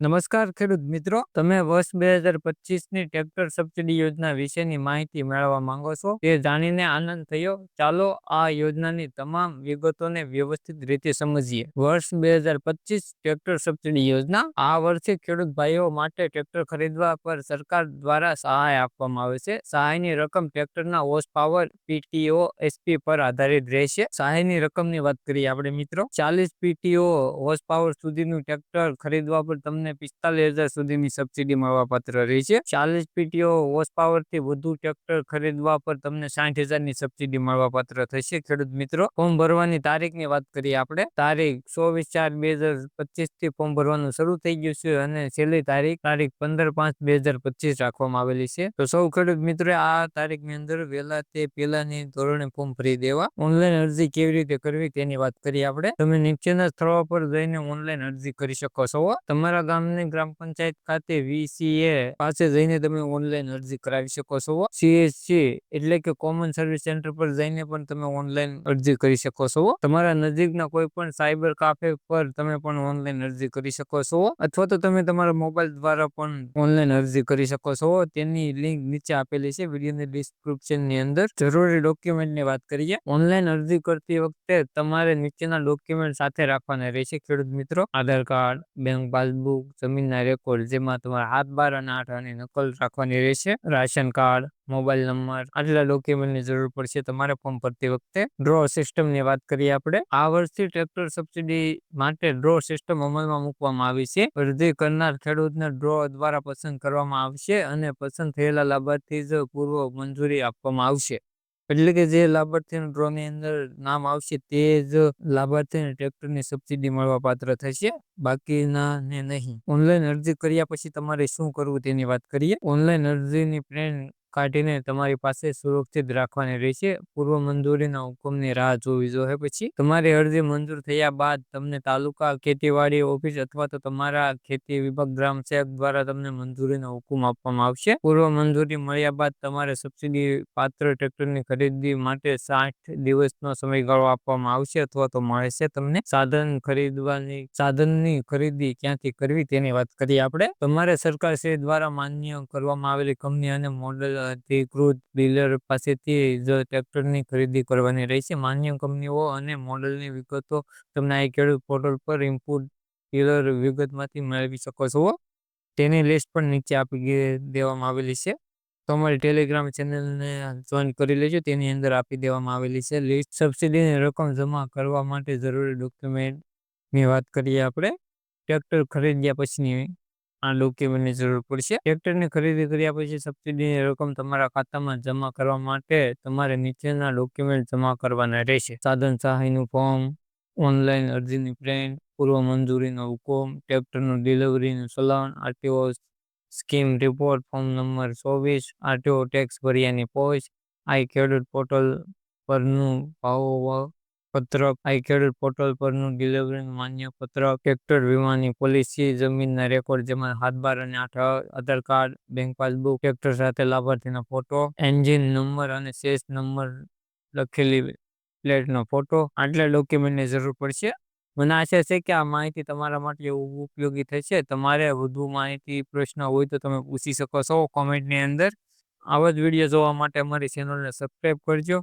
નમસ્કાર ખેડૂત મિત્રો, તમે વર્ષ બે હજારની ટ્રેક્ટર સબસિડી યોજના વિશેની માહિતી મેળવવા માંગો છો? તે જાણીને આનંદ થયો? ચાલો આ યોજનાની તમામ વિગતોને વ્યવસ્થિત રીતે સમજીએ. વર્ષ બે હજાર પચીસ ટ્રેક્ટર સબસિડી યોજના, આ વર્ષે ખેડૂત ભાઈઓ માટે ટ્રેક્ટર ખરીદવા પર સરકાર દ્વારા સહાય આપવામાં આવે છે. સહાયની રકમ ટ્રેક્ટરના હોર્સ પાવર પીટીઓ એસપી પર આધારિત રહેશે. સહાયની રકમની વાત કરીએ આપણે મિત્રો. ચાલીસ પીટીઓ હોર્સ પાવર સુધીનું ટ્રેક્ટર ખરીદવા પર તમને તમને પિસ્તાલીસ હજાર સુધીની સબસિડી મળવા પાત્ર રહી છે. ચાલીસ પીટીઓ હોર્સ પાવરથી વધુ ટ્રેક્ટર ખરીદવા પર તમને સાઠ હજારની સબસિડી મળવા પાત્ર થશે, ખેડૂત મિત્રો. ફોર્મ ભરવાની તારીખની વાત કરીએ આપણે. તારીખ ચોવીસ ચાર બે હજાર પચીસથી ફોર્મ ભરવાનું શરૂ થઈ ગયું છે અને છેલ્લી તારીખ તારીખ પંદર પાંચ બે હજાર પચીસ રાખવામાં આવેલી છે. તો સૌ ખેડૂત મિત્રો આ તારીખની અંદર વહેલા તે પેલાની ધોરણે ફોર્મ ભરી દેવા. ઓનલાઈન અરજી કેવી રીતે કરવી તેની વાત કરીએ આપણે. તમે નીચેના સ્થળો પર જઈને ઓનલાઈન અરજી કરી શકો છો. તમારા ગામ ગામની ગ્રામ પંચાયત ખાતે વીસીએ પાસે જઈને તમે ઓનલાઈન અરજી કરાવી શકો છો. સીએસસી એટલે કે કોમન સર્વિસ સેન્ટર પર જઈને પણ તમે ઓનલાઈન અરજી કરી શકો છો. તમારા નજીકના કોઈ પણ સાયબર કાફે પર તમે પણ ઓનલાઈન અરજી કરી શકો છો. અથવા તો તમે તમારા મોબાઈલ દ્વારા પણ ઓનલાઈન અરજી કરી શકો છો. તેની લિંક નીચે આપેલી છે. વિડીયોની ડિસ્ક્રિપ્શનની અંદર જરૂરી ડોક્યુમેન્ટની વાત કરીએ. ઓનલાઈન અરજી કરતી વખતે તમારે નીચેના ડોક્યુમેન્ટ સાથે રાખવાના રહેશે. ખેડૂત મિત્રો, આધાર કાર્ડ, બેંક પાસબુક જમીનના રેકોર્ડ જેમાં તમારે હાથ બાર અને આઠ આની નકલ રાખવાની રહેશે. રાશન કાર્ડ મોબાઈલ નંબર આટલા ડોક્યુમેન્ટની જરૂર પડશે. તમારે ફોર્મ ભરતી વખતે ડ્રો સિસ્ટમની વાત કરીએ આપણે. આ વર્ષથી ટ્રેક્ટર સબસિડી માટે ડ્રો સિસ્ટમ અમલમાં મૂકવામાં આવી છે. અરજી કરનાર ખેડૂતને ડ્રો દ્વારા પસંદ કરવામાં આવશે અને પસંદ થયેલા લાભાર્થી જ પૂર્વ મંજૂરી આપવામાં આવશે. એટલે કે જે લાભાર્થી ડ્રો ની અંદર નામ આવશે તે જ લાભાર્થીને ટ્રેક્ટરની સબસિડી મળવા પાત્ર થશે બાકીના ને નહીં. ઓનલાઈન અરજી કર્યા પછી તમારે શું કરવું તેની વાત કરીએ. ઓનલાઈન અરજીની પ્રિન્ટ કાઢીને તમારી પાસે સુરક્ષિત રાખવાની રહેશે પૂર્વ મંજૂરીના હુકમની રાહ જોવી જોઈએ પછી. તમારી અરજી મંજૂર થયા બાદ તમને તાલુકા ખેતીવાડી ઓફિસ અથવા તો તમારા ખેતી વિભાગ ગ્રામ સેવક દ્વારા તમને મંજૂરીનો હુકમ આપવામાં આવશે. પૂર્વ મંજૂરી મળ્યા બાદ તમારે સબસિડી પાત્ર ટ્રેક્ટરની ખરીદી માટે સાઠ દિવસનો સમયગાળો આપવામાં આવશે અથવા તો મળશે તમને. સાધન ખરીદવાની, સાધનની ખરીદી ક્યાંથી કરવી તેની વાત કરીએ આપણે. તમારે સરકાર શ્રી દ્વારા માન્ય કરવામાં આવેલી કંપની અને મોડલ અધિકૃત ડીલર પાસેથી જ ટ્રેક્ટરની ખરીદી કરવાની રહેશે. માન્ય કંપનીઓ અને મોડલની વિગતો તમને આ ખેડૂત પોર્ટલ પર ઇનપુટ ડીલર વિગતમાંથી મેળવી શકો છો. તેની લિસ્ટ પણ નીચે આપી દેવામાં આવેલી છે. તમારી ટેલિગ્રામ ચેનલને જોઈન કરી લેજો. તેની અંદર આપી દેવામાં આવેલી છે. લિસ્ટ સબસિડીની રકમ જમા કરવા માટે જરૂરી ડોક્યુમેન્ટની વાત કરીએ આપણે. ટ્રેક્ટર ખરીદ્યા પછીની આ ડોક્યુમેન્ટની જરૂર પડશે. ટ્રેક્ટરની ખરીદી કર્યા પછી સબસિડીની રકમ તમારા ખાતામાં જમા કરવા માટે તમારે નીચેના ડોક્યુમેન્ટ જમા કરવાના રહેશે. સાધન સહાયનું ફોર્મ, ઓનલાઈન અરજીની પ્રિન્ટ, પૂર્વ મંજૂરીનો હુકમ, ટ્રેક્ટરનું ડિલિવરીનું ચલણ RTO scheme report form number ચોવીસ, આરટીઓ ટેક્સ ભર્યાની પોસ્ટ આઈ ખેડૂત પોર્ટલ પરનું ભાવ પત્રક આઈકેડ પોર્ટલ પરનું ડિલિવરી માન્ય પત્રક ટ્રેક્ટર વીમાની પોલિસી, જમીનના રેકોર્ડ જેમાં હાથ બાર અને આઠ Aadhaar card, bank passbook tractor સાથે લાભાર્થીના ફોટો, એન્જિન નંબર અને શેષ નંબર લખેલી પ્લેટનો ફોટો. આટલા ડોક્યુમેન્ટની જરૂર પડશે. મને આશા છે કે આ માહિતી તમારા માટે ઉપયોગી થશે. તમારે વધુ માહિતી, પ્રશ્ન હોય તો તમે પૂછી શકો છો કોમેન્ટની અંદર. આવા જ વીડિયો જોવા માટે અમારી ચેનલને સબસ્ક્રાઈબ કરજો.